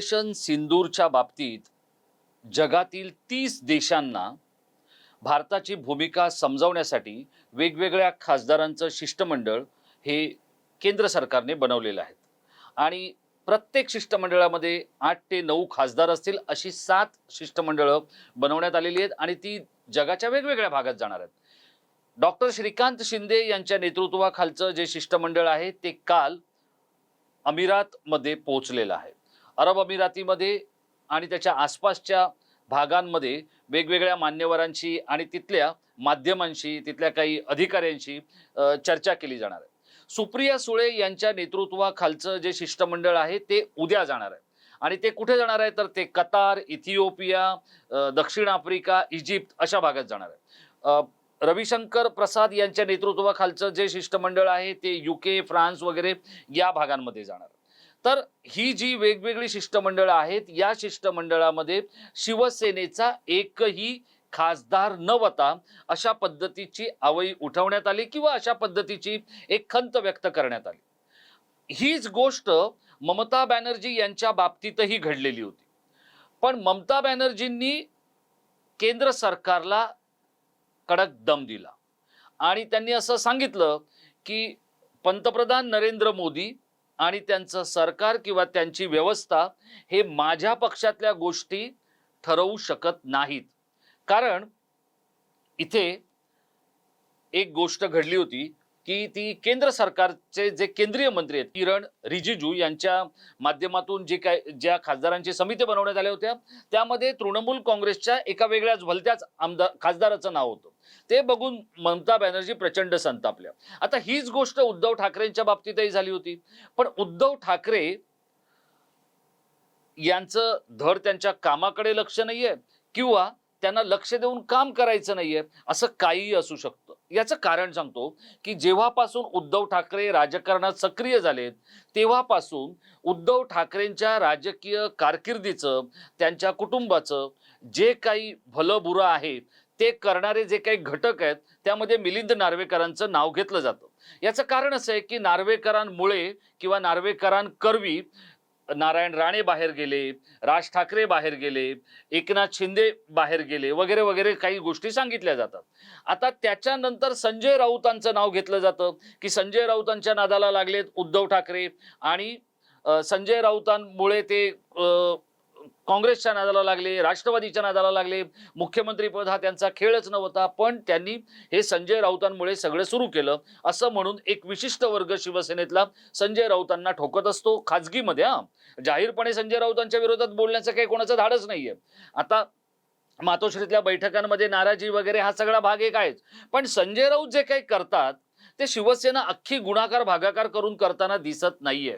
Operation सिंदूरच्या बाबतीत जगातील तीस देशांना भारताची भूमिका समजावण्यासाठी वेगवेगळ्या खासदारांचं शिष्टमंडळ हे केंद्र सरकारने बनवलेलं आहे. आणि प्रत्येक शिष्टमंडळामध्ये आठ ते नऊ खासदार असतील अशी सात शिष्टमंडळं बनवण्यात आलेली आहेत आणि ती जगाच्या वेगवेगळ्या भागात जाणार आहेत. डॉक्टर श्रीकांत शिंदे यांच्या नेतृत्वाखालचं जे शिष्टमंडळ आहे ते काल अमिरातमध्ये पोहोचलेलं आहे. अरब अमिरातीमध्ये आणि त्याच्या आसपासच्या भागांमध्ये वेगवेगळ्या मान्यवरांशी आणि तिथल्या माध्यमांशी तिथल्या काही अधिकाऱ्यांशी चर्चा केली जाणार आहे. सुप्रिया सुळे यांच्या नेतृत्वाखालचं जे शिष्टमंडळ आहे ते उद्या जाणार आहे. आणि ते कुठे जाणार आहे? तर ते कतार इथिओपिया दक्षिण आफ्रिका इजिप्त अशा भागात जाणार आहे. रविशंकर प्रसाद यांच्या नेतृत्वाखालचं जे शिष्टमंडळ आहे ते युके फ्रान्स वगैरे या भागांमध्ये जाणार आहे. तर ही जी वेगवेगळी शिष्टमंडळं आहेत या शिष्टमंडळामध्ये शिवसेनेचा एकही खासदार न वता अशा पद्धतीची आवई उठवण्यात आली किंवा अशा पद्धतीची एक खंत व्यक्त करण्यात आली. हीच गोष्ट ममता बॅनर्जी यांच्या बाबतीतही घडलेली होती. पण ममता बॅनर्जींनी केंद्र सरकारला कडक दम दिला. आणि त्यांनी असं सांगितलं की पंतप्रधान नरेंद्र मोदी आणि त्यांचं सरकार किंवा त्यांची व्यवस्था हे माझ्या पक्षातल्या गोष्टी ठरवू शकत नाहीत. कारण इथे एक गोष्ट घडली होती. की ती केंद्र सरकारचे जे केंद्रीय मंत्री आहेत किरण रिजिजू यांच्या माध्यमातून जे काय ज्या खासदारांची समिती बनवण्यात आल्या होत्या त्यामध्ये तृणमूल काँग्रेसच्या एका वेगळ्याच भलत्याच आमदार खासदाराचं नाव होतं. ते बघून ममता बॅनर्जी प्रचंड संतापल्या. आता हीच गोष्ट उद्धव ठाकरेंच्या बाबतीतही झाली होती. पण उद्धव ठाकरे यांचं धड त्यांच्या कामाकडे लक्ष नाहीये किंवा त्यांना लक्ष देऊन काम करायचं नाहीये असं काहीही असू शकतं. याचं कारण सांगतो की जेव्हापासून उद्धव ठाकरे राजकारणात सक्रिय झालेत तेव्हापासून उद्धव ठाकरेंच्या राजकीय कारकिर्दीचं त्यांच्या कुटुंबाचं जे काही भलं बुरं आहे ते करणारे जे काही घटक आहेत त्यामध्ये मिलिंद नार्वेकरांचं नाव घेतलं जातं. याचं कारण असं आहे की नार्वेकरांमुळे किंवा नार्वेकरांकरवी नारायण राणे बाहेर गेले राज ठाकरे बाहेर गेले एकनाथ शिंदे बाहेर गेले वगैरे वगैरे काही गोष्टी सांगितल्या जातात. आता त्याच्यानंतर संजय राऊतांचं नाव घेतलं जातं की संजय राऊतांच्या नादाला लागलेत उद्धव ठाकरे आणि संजय राऊतांमुळे ते काँग्रेसच्या नादाला लागले राष्ट्रवादीच्या नादाला लागले. मुख्यमंत्रीपद हा त्यांचा खेळच नव्हता पण त्यांनी हे संजय राऊतांमुळे सगळं सुरू केलं असं म्हणून एक विशिष्ट वर्ग शिवसेनेतला संजय राऊतांना ठोकत असतो खाजगीमध्ये हा. जाहीरपणे संजय राऊतांच्या विरोधात बोलण्याचं काही कोणाचं धाडच नाहीये. आता मातोश्रीतल्या बैठकांमध्ये नाराजी वगैरे हा सगळा भाग एक आहेच. पण संजय राऊत जे काही करतात ते शिवसेना अख्खी गुणाकार भागाकार करून करताना दिसत नाहीये.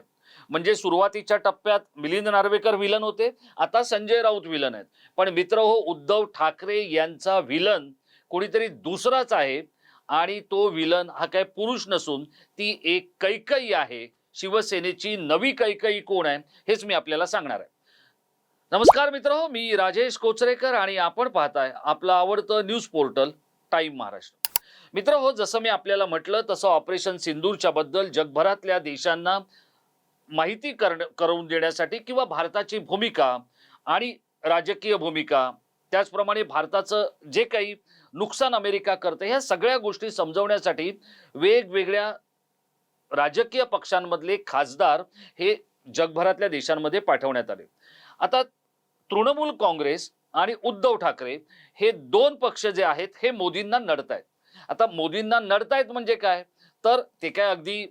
म्हणजे सुरुवातीच्या टप्प्यात मिलिंद नार्वेकर विलन होते आता संजय राऊत विलन आहेत. पण मित्र हो उद्धव ठाकरे यांचा विलन कोणीतरी दुसराच आहे आणि तो विलन हा काय पुरुष नसून ती एक कैकई आहे. शिवसेनेची नवी कैकई कोण आहे हेच मी आपल्याला सांगणार आहे. नमस्कार मित्र हो मी राजेश कोचरेकर आणि आपण पाहताय आपलं आवडतं न्यूज पोर्टल टाइम महाराष्ट्र. मित्र हो जसं मी आपल्याला म्हटलं तसं ऑपरेशन सिंदूरच्या बद्दल जगभरातल्या देशांना माहिती करण करून देण्यासाठी किंवा भारताची भूमिका आणि राजकीय भूमिका त्याचप्रमाणे भारताचं जे काही नुकसान अमेरिका करते ह्या सगळ्या गोष्टी समजवण्यासाठी वेगवेगळ्या राजकीय पक्षांमधले खासदार हे जगभरातल्या देशांमध्ये पाठवण्यात आले. आता तृणमूल काँग्रेस आणि उद्धव ठाकरे हे दोन पक्ष जे आहेत हे मोदींना नडतायत. आता मोदींना नडतायत म्हणजे काय? तर ते काय अगदी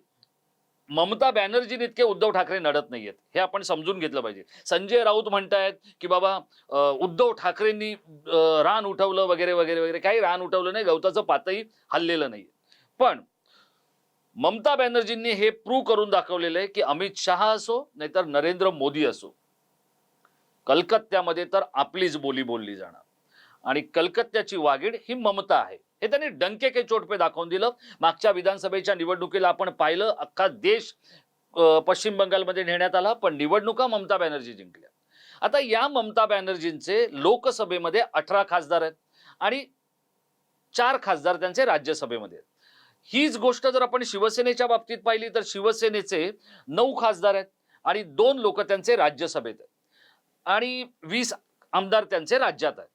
ममता बॅनर्जी इतके उद्धव ठाकरे नडत नाहीयेत. हे आपण समजून घेतलं पाहिजे. संजय राऊत म्हणतायत की बाबा उद्धव ठाकरेंनी रान उठवलं वगैरे वगैरे वगैरे काही रान उठवलं नाही गवताचं पातही हल्लेलं नाही पण ममता बॅनर्जींनी हे प्रूव्ह करून दाखवलेलं आहे की अमित शहा असो नाहीतर नरेंद्र मोदी असो कलकत्त्यामध्ये तर आपलीच बोली बोलली जाणार. आणि कलकत्त्याची वागीड ही ममता आहे. हे त्यांनी डंके के चोट पे दाखवून दिलं. मागच्या विधानसभेच्या निवडणुकीला आपण पाहिलं अख्खा देश पश्चिम बंगालमध्ये नेण्यात आला पण निवडणुका ममता बॅनर्जी जिंकल्या. आता या ममता बॅनर्जींचे लोकसभेमध्ये अठरा खासदार आहेत आणि चार खासदार त्यांचे राज्यसभेमध्ये आहेत. हीच गोष्ट जर आपण शिवसेनेच्या बाबतीत पाहिली तर शिवसेनेचे नऊ खासदार आहेत आणि दोन लोक त्यांचे राज्यसभेत आहेत. आणि वीस आमदार त्यांचे राज्यात आहेत.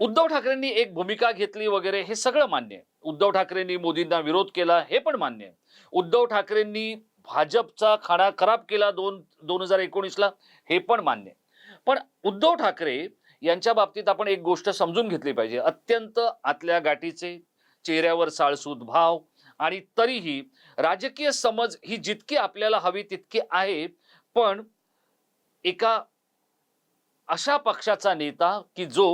उद्धव ठाकरेंनी एक भूमिका घेतली वगैरे हे सगळं मान्य आहे. उद्धव ठाकरेंनी मोदींना विरोध केला हे पण मान्य आहे. उद्धव ठाकरेंनी भाजपचा खाडा खराब केला दोन दोन हजार एकोणीसला हे पण मान्य आहे. पण उद्धव ठाकरे यांच्या बाबतीत आपण एक गोष्ट समजून घेतली पाहिजे. अत्यंत आतल्या गाठीचे चेहऱ्यावर साळसूद भाव आणि तरीही राजकीय समज ही जितकी आपल्याला हवी तितकी आहे. पण एका अशा पक्षाचा नेता की जो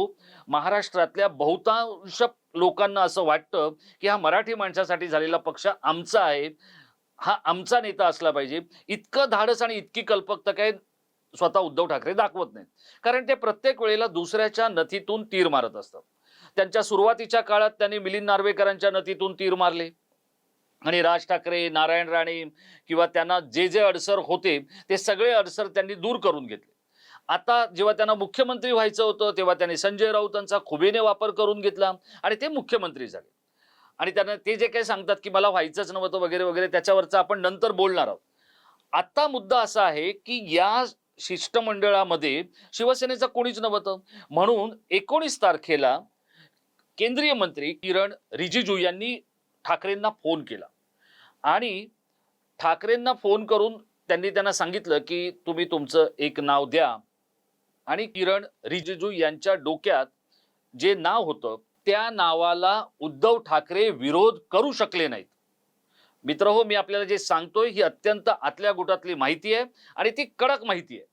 महाराष्ट्रातल्या बहुतांश लोकांना असं वाटतं की हा मराठी माणसासाठी झालेला पक्ष आमचा आहे हा आमचा नेता असला पाहिजे इतकं धाडस आणि इतकी कल्पकता काय स्वतः उद्धव ठाकरे दाखवत नाहीत. कारण ते प्रत्येक वेळेला दुसऱ्याच्या नथीतून तीर मारत असतात. त्यांच्या सुरुवातीच्या काळात त्यांनी मिलिंद नार्वेकरांच्या नथीतून तीर मारले. आणि राज ठाकरे नारायण राणे किंवा त्यांना जे जे अडसर होते ते सगळे अडसर त्यांनी दूर करून घेतले. आता जेव्हा त्यांना मुख्यमंत्री व्हायचं होतं तेव्हा त्यांनी संजय राऊतांचा खुबेने वापर करून घेतला आणि ते मुख्यमंत्री झाले. आणि त्यांना ते जे काही सांगतात की मला व्हायचंच नव्हतं वगैरे वगैरे त्याच्यावरचं आपण नंतर बोलणार आहोत. आता मुद्दा असा आहे की या शिष्टमंडळामध्ये शिवसेनेचं कोणीच नव्हतं. म्हणून एकोणीस तारखेला केंद्रीय मंत्री किरण रिजिजू यांनी ठाकरेंना फोन केला. आणि ठाकरेंना फोन करून त्यांनी त्यांना सांगितलं की तुम्ही तुमचं एक नाव द्या. आणि किरण रिजिजू यांच्या डोक्यात जे नाव होतं त्या नावाला उद्धव ठाकरे विरोध करू शकले नाहीत. मित्र हो मी आपल्याला जे सांगतोय ही अत्यंत आतल्या गुटातली माहिती आहे आणि ती कडक माहिती आहे.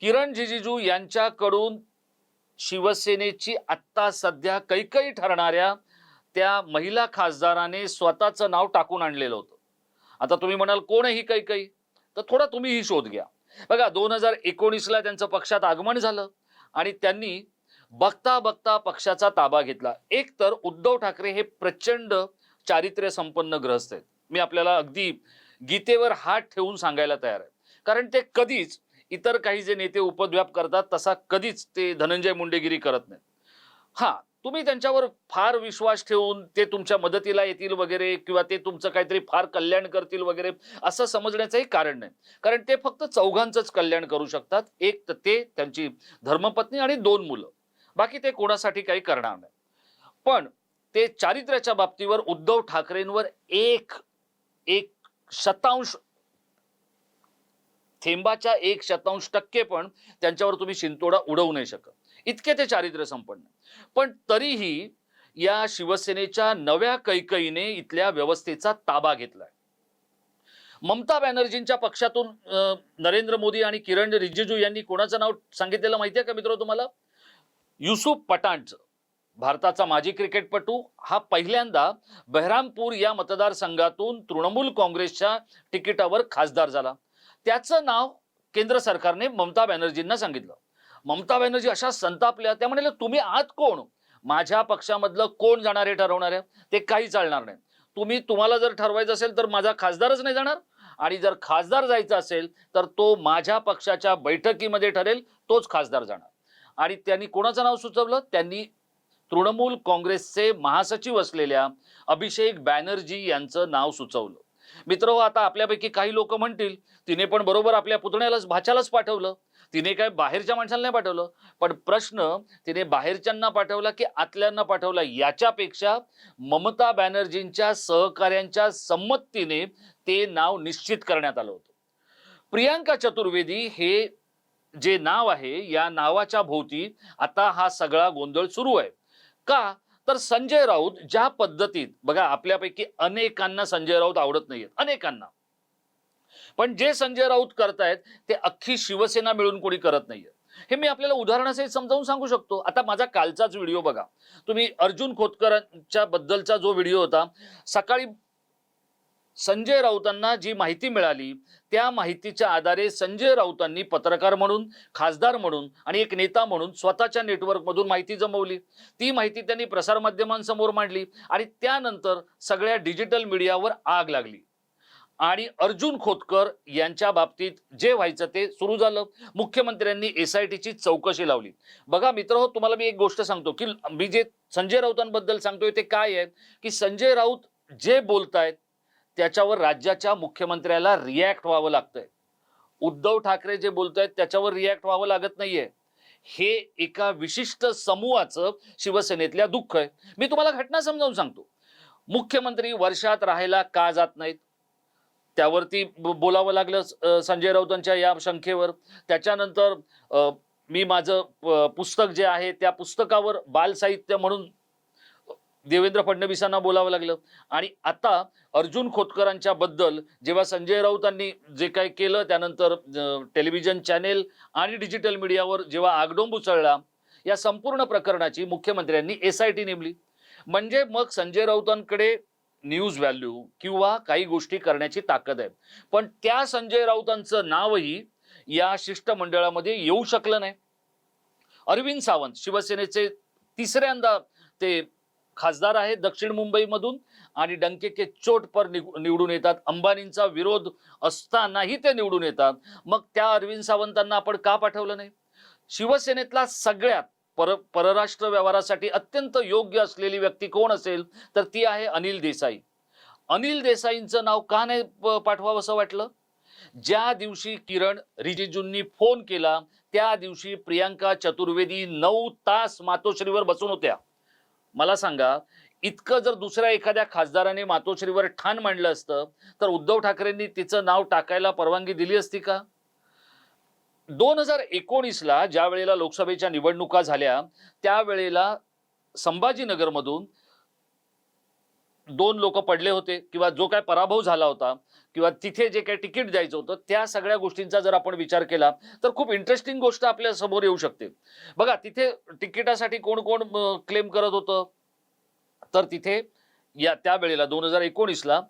किरण रिजिजू यांच्याकडून शिवसेनेची आत्ता सध्या कैकई ठरणाऱ्या त्या महिला खासदाराने स्वतःचं नाव टाकून आणलेलं होतं. आता तुम्ही म्हणाल कोण ही कैकई? तर थोडा तुम्ही ही शोध घ्या. बघा दोन हजार एकोणीसला त्यांचं पक्षात आगमन झालं आणि त्यांनी बघता बघता पक्षाचा ताबा घेतला. एक तर उद्धव ठाकरे हे प्रचंड चारित्र्य संपन्न ग्रहस्थ आहेत. मी आपल्याला अगदी गीतेवर हात ठेवून सांगायला तयार आहे. कारण ते कधीच इतर काही जे नेते उपद्व्याप करतात तसा कधीच ते धनंजय मुंडेगिरी करत नाहीत. हा तुम्ही त्यांच्यावर फार विश्वास ठेवून ते तुमच्या मदतीला येतील वगैरे किंवा ते तुमचं काहीतरी फार कल्याण करतील वगैरे असं समजण्याचंही कारण नाही. कारण ते फक्त चौघांचंच कल्याण करू शकतात. एक तर ते त्यांची धर्मपत्नी आणि दोन मुलं. बाकी ते कोणासाठी काही करणार नाही. पण ते चारित्र्याच्या बाबतीवर उद्धव ठाकरेंवर एक एक शतांश थेंबाच्या एक शतांश टक्के पण त्यांच्यावर तुम्ही शिंतोडा उडवू नाही शकत. इतके ते चारित्र्य संपन्न. पण तरीही या शिवसेनेच्या नव्या कैकईने इथल्या व्यवस्थेचा ताबा घेतलाय. ममता बॅनर्जींच्या पक्षातून नरेंद्र मोदी आणि किरण रिजिजू यांनी कोणाचं नाव सांगितलेलं माहितीये का मित्र तुम्हाला? युसुफ पठाणचं भारताचा माजी क्रिकेटपटू. हा पहिल्यांदा बहरामपूर या मतदारसंघातून तृणमूल काँग्रेसच्या तिकिटावर खासदार झाला. त्याचं नाव केंद्र सरकारने ममता बॅनर्जींना सांगितलं. ममता बॅनर्जी अशा संतापल्या त्या म्हणाल्या तुम्ही आत कोण? माझ्या पक्षामधलं कोण जाणार ठरवणार आहे? ते काही चालणार नाही. तुम्ही तुम्हाला जर ठरवायचं असेल तर माझा खासदारच नाही जाणार. आणि जर खासदार जायचा असेल तर तो माझ्या पक्षाच्या बैठकीमध्ये ठरेल तोच खासदार जाणार. आणि त्यांनी कोणाचं नाव सुचवलं? त्यांनी तृणमूल काँग्रेसचे महासचिव असलेल्या अभिषेक बॅनर्जी यांचं नाव सुचवलं. मित्र आता आपल्यापैकी काही लोक म्हणतील तिने पण बरोबर आपल्या पुतण्यालाच भाच्यालाच पाठवलं. तिने काय बाहेरच्या माणसाला नाही पाठवलं? पण प्रश्न तिने बाहेरच्यांना पाठवला की आतल्यांना पाठवला? याच्यापेक्षा ममता बॅनर्जींच्या सहकाऱ्यांच्या संमतीने ते नाव निश्चित करण्यात आलं होतं. प्रियांका चतुर्वेदी हे जे नाव आहे या नावाच्या भोवती आता हा सगळा गोंधळ सुरू आहे. का? तर संजय राऊत ज्या पद्धतीत बघा आपल्यापैकी अनेकांना संजय राऊत आवडत नाहीयेत. अनेकांना. पण जे संजय राऊत करतायत ते अख्खी शिवसेना मिळून कोणी करत नाहीये. हे मी आपल्याला उदाहरणासहित समजावून सांगू शकतो. आता माझा कालचाच व्हिडिओ बघा. तुम्ही अर्जुन खोतकरांच्या बद्दलचा जो व्हिडिओ होता सकाळी संजय राऊतांना जी माहिती मिळाली त्या माहितीच्या आधारे संजय राऊतांनी पत्रकार म्हणून खासदार म्हणून आणि एक नेता म्हणून स्वतःच्या नेटवर्कमधून माहिती जमवली. ती माहिती त्यांनी प्रसारमाध्यमांसमोर मांडली आणि त्यानंतर सगळ्या डिजिटल मीडियावर आग लागली. आणि अर्जुन खोतकर यांच्या बाबतीत जे व्हायचं ते सुरू झालं. मुख्यमंत्र्यांनी एस आय टीची चौकशी लावली. बघा मित्र हो तुम्हाला मी एक गोष्ट सांगतो की मी जे संजय राऊतांबद्दल सांगतोय ते काय आहे? की संजय राऊत जे बोलतायत त्याच्यावर राज्याच्या मुख्यमंत्र्याला रिॲक्ट व्हावं लागतंय. उद्धव ठाकरे जे बोलतायत त्याच्यावर रिॲक्ट व्हावं लागत नाहीये. हे एका विशिष्ट समूहाचं शिवसेनेतल्या दुःख आहे. मी तुम्हाला घटना समजावून सांगतो. मुख्यमंत्री वर्षात राहायला का जात नाहीत? त्यावरती बोलावं लागलं संजय राऊतांच्या या शंखेवर. त्याच्यानंतर मी माझं प- पुस्तक जे आहे त्या पुस्तकावर बालसाहित्य म्हणून देवेंद्र फडणवीसांना बोलावं लागलं. आणि आता अर्जुन खोतकरांच्या बद्दल जेव्हा संजय राऊतांनी जे काही केलं त्यानंतर टेलिव्हिजन चॅनेल आणि डिजिटल मीडियावर जेव्हा आगडोंब उचळला या संपूर्ण प्रकरणाची मुख्यमंत्र्यांनी एस आय टी नेमली. म्हणजे मग संजय राऊतांकडे न्यूज व्हॅल्यू किंवा काही गोष्टी करण्याची ताकद आहे. पण त्या संजय राऊतांचं नावही या शिष्टमंडळामध्ये येऊ शकलं नाही. अरविंद सावंत शिवसेनेचे तिसऱ्यांदा ते खासदार आहेत दक्षिण मुंबईमधून आणि डंकेके चोट पर निवडून येतात. अंबानींचा विरोध असतानाही ते निवडून येतात. मग त्या अरविंद सावंतांना आपण का पाठवलं नाही? शिवसेनेतला सगळ्यात पर परराष्ट्र व्यवहारासाठी अत्यंत योग्य असलेली व्यक्ती कोण असेल तर ती आहे अनिल देसाई. अनिल देसाईंचं नाव का नाही प- पाठवावं असं वाटलं? ज्या दिवशी किरण रिजिजूंनी फोन केला त्या दिवशी प्रियांका चतुर्वेदी नऊ तास मातोश्रीवर बसून होत्या. मला सांगा इतकं जर दुसऱ्या एखाद्या खासदाराने मातोश्रीवर ठाण मांडलं असतं तर उद्धव ठाकरेंनी तिचं नाव टाकायला परवानगी दिली असती का? दोन हजार एकोणीसला ज्या वेळेला लोकसभेच्या निवडणुका झाल्या त्यावेळेला संभाजीनगरमधून दोन लोक पडले होते किंवा जो काय पराभव झाला होता किंवा तिथे जे काही तिकीट द्यायचं होतं त्या सगळ्या गोष्टींचा जर आपण विचार केला तर खूप इंटरेस्टिंग गोष्ट आपल्यासमोर येऊ शकते. बघा तिथे तिकिटासाठी कोण कोण क्लेम करत होतं? तर तिथे या त्यावेळेला दोन हजार एकोणीसला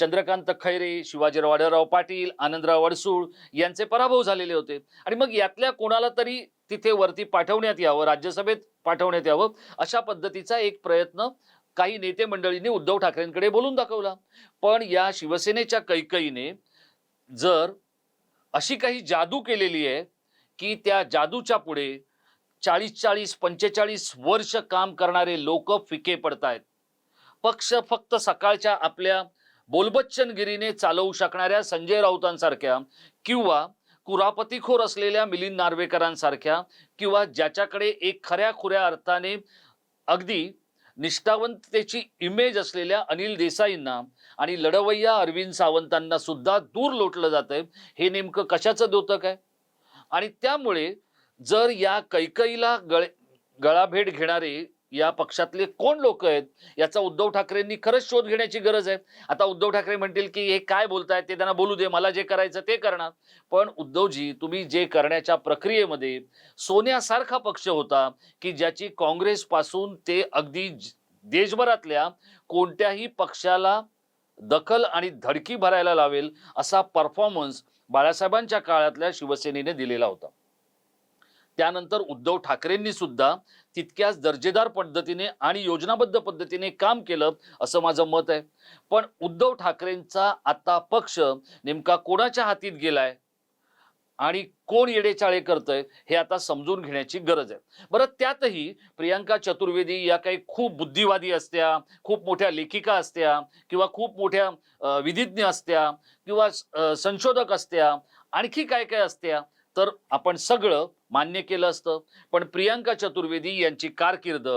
चंद्रकांत खैरे शिवाजीराव आढळराव पाटील आनंदराव अडसूळ यांचे पराभव झालेले होते. आणि मग यातल्या कोणाला तरी तिथे वरती पाठवण्यात यावं राज्यसभेत पाठवण्यात यावं अशा पद्धतीचा एक प्रयत्न काही नेते मंडळींनी उद्धव ठाकरेंकडे बोलून दाखवला. पण या शिवसेनेच्या कैकईने जर अशी काही जादू केलेली आहे की त्या जादूच्या पुढे चाळीस चाळीस पंचेचाळीस वर्ष काम करणारे लोक फिके पडतायत. पक्ष फक्त सकाळच्या आपल्या बोलबच्चनगिरीने चालवू शकणाऱ्या संजय राऊतांसारख्या किंवा कुरापतीखोर असलेल्या मिलिंद नार्वेकरांसारख्या किंवा ज्याच्याकडे एक खऱ्या खुऱ्या अर्थाने अगदी निष्ठावंततेची इमेज असलेल्या अनिल देसाईंना आणि लढवय्या अरविंद सावंतांना सुद्धा दूर लोटलं जातंय हे नेमकं कशाचं द्योतक आहे? आणि त्यामुळे जर या कैकईला गळ गळाभेट घेणारे या पक्षातले कोण लोक आहेत? याचा उद्धव ठाकरेंनी खरंच शोध घेण्याची गरज आहे. आता उद्धव ठाकरे म्हणतील की हे काय बोलतायत? ते त्यांना बोलू दे मला जे करायचं ते करणार. पण उद्धवजी तुम्ही जे करण्याच्या प्रक्रियेमध्ये सोन्यासारखा पक्ष होता की ज्याची काँग्रेसपासून ते अगदी देशभरातल्या कोणत्याही पक्षाला दखल आणि धडकी भरायला लावेल असा परफॉर्मन्स बाळासाहेबांच्या काळातल्या शिवसेनेने दिलेला होता. त्यानंतर उद्धव ठाकरेंनी सुद्धा तितक्याच दर्जेदार पद्धतीने आणि योजनाबद्ध पद्धतीने काम केलं असं माझं मत आहे. पण उद्धव ठाकरेंचा आता पक्ष नेमका कोणाच्या हातीत गेलाय आणि कोण येडेचाळे करतंय हे आता समजून घेण्याची गरज आहे. बरं त्यातही प्रियांका चतुर्वेदी या काही खूप बुद्धिवादी असत्या खूप मोठ्या लेखिका असत्या किंवा खूप मोठ्या विधिज्ञ असत्या किंवा संशोधक असत्या आणखी काय काय असत्या तर आपण सगळं मान्य केलं असतं. पण प्रियांका चतुर्वेदी यांची कारकीर्द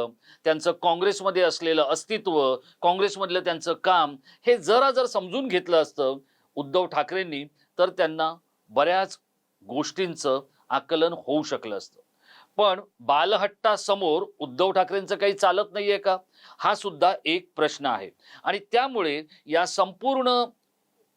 त्यांचं काँग्रेसमध्ये असलेलं अस्तित्व काँग्रेसमधलं त्यांचं काम हे जरा जर समजून घेतलं असतं उद्धव ठाकरेंनी तर त्यांना बऱ्याच गोष्टींचं आकलन होऊ शकलं असतं. पण बालहट्टासमोर उद्धव ठाकरेंचं काही चालत नाहीये का? हा सुद्धा एक प्रश्न आहे. आणि त्यामुळे या संपूर्ण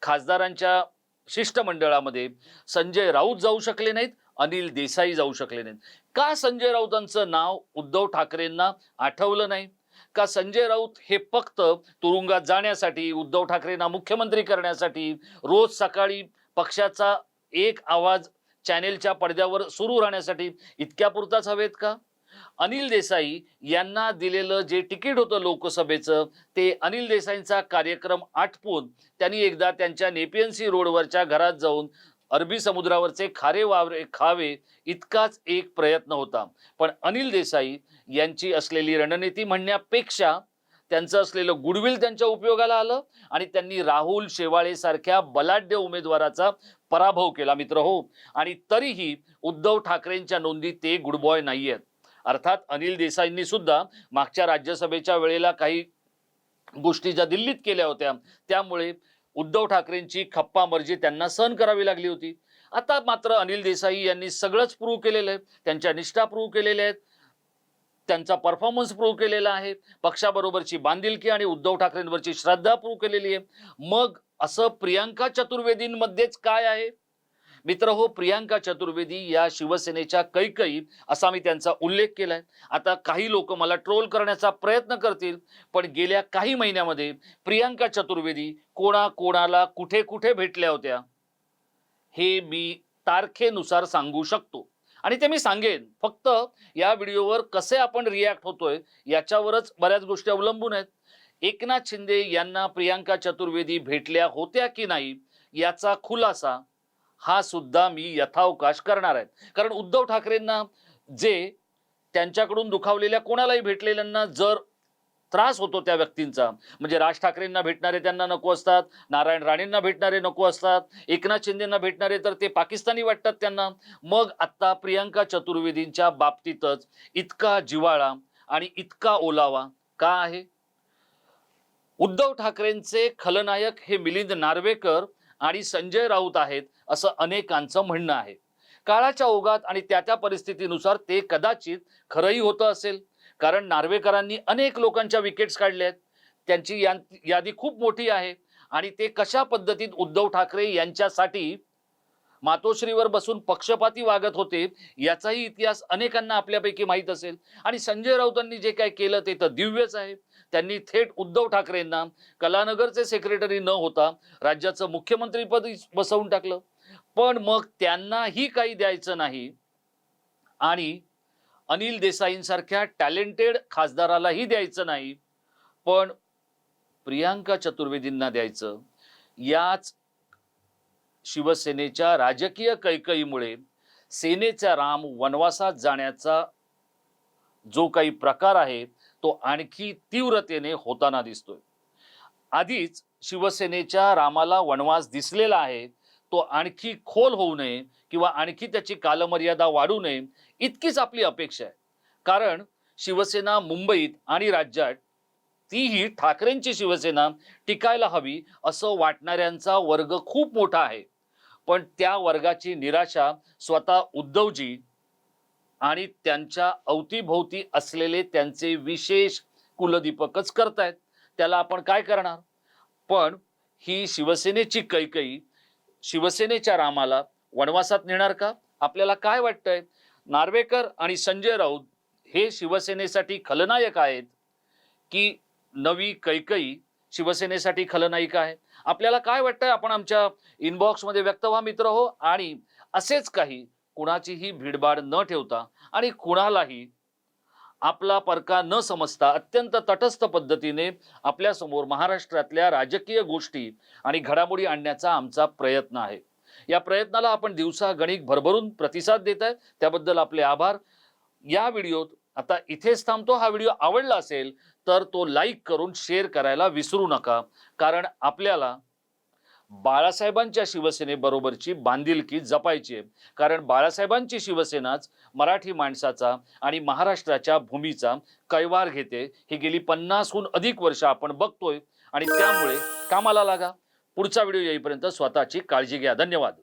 खासदारांच्या शिष्टमंडळामध्ये संजय राऊत जाऊ शकले नाहीत अनिल देसाई जाऊ शकले नाहीत. का संजय राऊतांचं नाव उद्धव ठाकरेंना आठवलं नाही? का संजय राऊत हे फक्त तुरुंगात जाण्यासाठी उद्धव ठाकरेंना मुख्यमंत्री करण्यासाठी रोज सकाळी पक्षाचा एक आवाज चॅनेलच्या पडद्यावर सुरू राहण्यासाठी इतक्या पुरताच हवेत का? अनिल देसाई यांना दिलेलं जे तिकीट होतं लोकसभेचं ते अनिल देसाईंचा कार्यक्रम आटपून त्यांनी एकदा त्यांच्या नेपियन्सी रोडवरच्या घरात जाऊन अरबी समुद्रावरचे खारे वावरे खावे इतकाच एक प्रयत्न होता. पण अनिल देसाई यांची असलेली रणनीती म्हणण्यापेक्षा त्यांचं असलेलं गुडविल त्यांच्या उपयोगाला आलं आणि त्यांनी राहुल शेवाळे सारख्या बलाढ्य उमेदवाराचा पराभव केला मित्र हो. आणि तरीही उद्धव ठाकरेंच्या नोंदी ते गुड बॉय नाही आहेत अर्थात अनिल देसाईंनी सुद्धा मागच्या राज्यसभेच्या वेळेला काही गोष्टी ज्या दिल्लीत केल्या होत्या त्यामुळे उद्धव ठाकरेंची खप्पा मर्जी त्यांना सहन करावी लागली होती. आता मात्र अनिल देसाई यांनी सगळंच प्रूव्ह केलेलं आहे. त्यांच्या निष्ठा प्रूव्ह केलेल्या आहेत. त्यांचा परफॉर्मन्स प्रूव्ह केलेला आहे. पक्षाबरोबरची बांधिलकी आणि उद्धव ठाकरेंवरची श्रद्धा प्रूव्ह केलेली आहे. मग असं प्रियांका चतुर्वेदींमध्येच काय आहे? मित्र हो प्रियांका चतुर्वेदी या शिवसेनेच्या कैकई असा मी त्यांचा उल्लेख केलाय. आता काही लोक मला ट्रोल करण्याचा प्रयत्न करतील पण गेल्या काही महिन्यामध्ये प्रियांका चतुर्वेदी कोणा कोणाला कुठे कुठे भेटल्या होत्या हे मी तारखेनुसार सांगू शकतो. आणि ते मी सांगेन. फक्त या व्हिडिओवर कसे आपण रिॲक्ट होतोय याच्यावरच बऱ्याच गोष्टी अवलंबून आहेत. एकनाथ शिंदे यांना प्रियांका चतुर्वेदी भेटल्या होत्या की नाही याचा खुलासा हा सुद्धा मी यथावकाश करणार आहे. कारण उद्धव ठाकरेंना जे त्यांच्याकडून दुखावलेल्या कोणालाही भेटलेल्यांना जर त्रास होतो त्या व्यक्तींचा म्हणजे राज ठाकरेंना भेटणारे त्यांना नको असतात नारायण राणेंना भेटणारे नको असतात एकनाथ शिंदेना भेटणारे तर ते पाकिस्तानी वाटतात त्यांना मग आता प्रियांका चतुर्वेदींच्या बाबतीतच इतका जिवाळा आणि इतका ओलावा का आहे? उद्धव ठाकरेंचे खलनायक हे मिलिंद नार्वेकर आणि संजय राऊत आहेत असं अनेकांचं म्हणणं आहे. काळाच्या ओघात आणि त्या त्या परिस्थितीनुसार ते कदाचित खरंही होतं असेल. कारण नार्वेकरांनी अनेक लोकांच्या विकेट्स काढल्या आहेत. त्यांची यादी खूप मोठी आहे. आणि ते कशा पद्धतीत उद्धव ठाकरे यांच्यासाठी मातोश्रीवर बसून पक्षपाती वागत होते याचाही इतिहास अनेकांना आपल्यापैकी माहीत असेल. आणि संजय राऊतांनी जे काय केलं ते तर दिव्यच आहे. त्यांनी थेट उद्धव ठाकरेंना कलानगरचे सेक्रेटरी न होता राज्याचं मुख्यमंत्रीपद बसवून टाकलं. पण मग त्यांनाही काही द्यायचं नाही. आणि अनिल देसाईंसारख्या टॅलेंटेड खासदारालाही द्यायचं नाही. पण प्रियांका चतुर्वेदींना द्यायचं. याच शिवसेनेच्या राजकीय कैकईमुळे सेनेचा राम वनवासात जाण्याचा जो काही प्रकार आहे तो आणखी तीव्रतेने होताना दिसतोय. आधीच शिवसेनेच्या रामाला वनवास दिसलेला आहे तो आणखी खोल होऊ नये किंवा आणखी त्याची कालमर्यादा वाढू नये इतकीच आपली अपेक्षा आहे. कारण शिवसेना मुंबईत आणि राज्यात तीही ठाकरेंची शिवसेना टिकायला हवी असं वाटणाऱ्यांचा वर्ग खूप मोठा आहे. पण त्या वर्गाची निराशा स्वतः उद्धवजी आणि त्यांच्या अवतीभोवती असलेले त्यांचे विशेष कुलदीपकच करतायत. त्याला आपण काय करणार? पण ही शिवसेनेची कैकई शिवसेनेच्या रामाला वनवासात नेणार का? आपल्याला काय वाटतंय? नार्वेकर आणि संजय राऊत हे शिवसेनेसाठी खलनायक आहेत की नवी कैकई शिवसेनेसाठी खलनायिका आहे? आपल्याला काय वाटतंय? आपण आमच्या इनबॉक्समध्ये व्यक्त व्हा मित्र हो. आणि असेच काही कुणाचीही भीडभाड न ठेवता आणि कुणालाही आपला परका न समजता अत्यंत तटस्थ पद्धतीने आपल्यासमोर महाराष्ट्रातल्या राजकीय गोष्टी आणि घडामोडी आणण्याचा आमचा प्रयत्न आहे. या प्रयत्नाला आपण दिवसा गणिक भरभरून प्रतिसाद देत आहे. त्याबद्दल आपले आभार. या व्हिडिओत आता इथेच थांबतो. हा व्हिडिओ आवडला असेल तर तो लाईक करून शेअर करायला विसरू नका. कारण आपल्याला बाळासाहेबांच्या शिवसेनेबरोबरची बांधिलकी जपायची आहे. कारण बाळासाहेबांची शिवसेनाच मराठी माणसाचा आणि महाराष्ट्राच्या भूमीचा कैवार घेते. ही गेली पन्नासहून अधिक वर्ष आपण बघतोय. आणि त्यामुळे कामाला लागा. पुढचा व्हिडिओ येईपर्यंत स्वतःची काळजी घ्या. धन्यवाद.